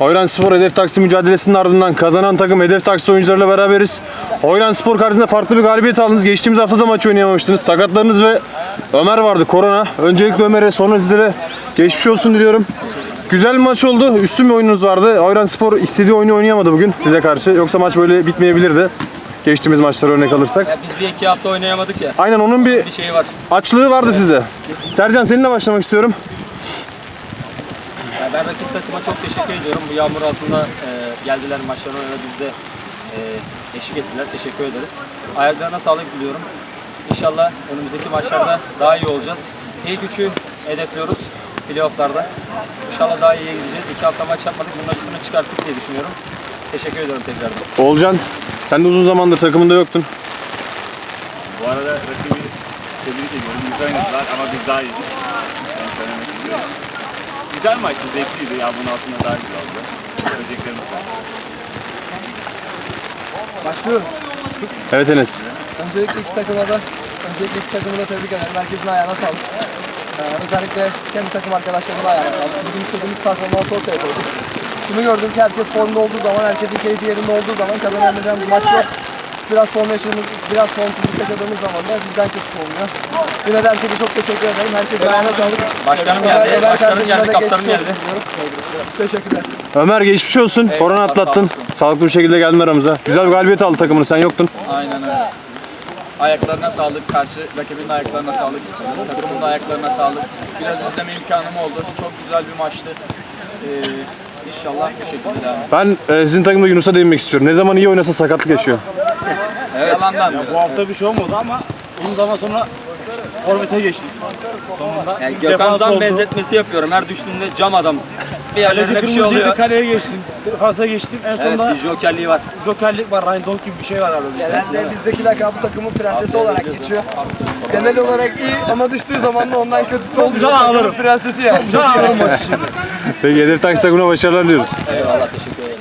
Oyran Spor Hedef Taksi mücadelesinin ardından kazanan takım Hedef Taksi oyuncularıyla beraberiz. Oyran Spor karşısında farklı bir galibiyet aldınız. Geçtiğimiz hafta da maç oynayamamıştınız. Sakatlarınız ve Ömer vardı korona. Öncelikle Ömer'e sonra sizlere geçmiş olsun diliyorum. Güzel bir maç oldu. Üstün bir oyununuz vardı. Oyran Spor istediği oyunu oynayamadı bugün size karşı. Yoksa maç böyle bitmeyebilirdi. Geçtiğimiz maçlara örnek alırsak. Ya biz bir iki hafta oynayamadık ya. Aynen onun bir Bir şey var. açlığı vardı sizde. Sercan seninle başlamak istiyorum. Ya ben rakip takıma çok teşekkür ediyorum. Bu yağmur altında e, geldiler maçlarına ve biz de e, eşlik ettiler. Teşekkür ederiz. Ayaklarına sağlık diliyorum. İnşallah önümüzdeki maçlarda daha iyi olacağız. İlk üçü hedefliyoruz playofflarda. İnşallah daha iyi gideceğiz. İki hafta maç yapmadık. Bunun acısını çıkarttık diye düşünüyorum. Teşekkür ediyorum tekrardan. Oğulcan sen de uzun zamandır takımında yoktun. Bu arada rakibi tebrik ediyorum. Güzel oynadılar ama biz daha iyiydik. Ben söylemek istiyorum. Güzel maçtı, zevkliydi. Ya bunun altında daha güzel oldu. Söyleyeceklerimiz var. Başlıyorum. Evet Enes. Öncelikle iki takıma da öncelikle iki takımı da tebrik ederim. Herkesin ayağına sağlık. Ee, özellikle kendi takım arkadaşlarımın ayağına sağlık. Bugün istediğimiz performansı ortaya koyduk. Şunu gördüm ki herkes formda olduğu zaman, herkesin keyfi yerinde olduğu zaman kazanamayacağımız maç yok. Biraz form yaşadığımız, biraz formsuzluk yaşadığımız zaman da bizden kötüsü olmuyor. Yine de herkese çok teşekkür ederim. Herkesin ayağına sağlık. Başkanım geldi, Ömer başkanım geldi, kaptanım geçmiş geldi. Teşekkürler. Ömer geçmiş olsun. Eyvallah, Korona atlattın. Sağlıklı bir şekilde geldin aramıza. Güzel bir galibiyet aldı takımını. Sen yoktun. Aynen öyle. Ayaklarına sağlık, karşı rakibin de ayaklarına sağlık, takımın da ayaklarına sağlık. Biraz izleme imkanım oldu. Çok güzel bir maçtı. Ee, inşallah bu şekilde devam. Ben e, sizin takımda Yunus'a değinmek istiyorum. Ne zaman iyi oynasa sakatlık yaşıyor. Evet. Yalandan Ya bu hafta bir şey olmadı ama uzun zaman sonra forvete geçtik. Sonunda. Yani İlk Gökhan'dan oldu. benzetmesi yapıyorum. Her düştüğünde cam adam. Bir Kaleci yerlerine bir şey kırmızıydı, oluyor. kaleye geçtim. Defansa geçtim. En Evet, sonunda bir jokerliği var. jokerlik var. Ryan Donk gibi bir şey var abi bizde. Genelde bizdeki lakabı takımın prensesi olarak geçiyor. Genel olarak iyi ama düştüğü zaman da ondan kötüsü oluyor. güzel ağlarım. Prensesi yani. Güzel ağırım maçı şimdi. Peki Hedef Taksi takımına başarılar diliyoruz. Eyvallah, teşekkür ederim.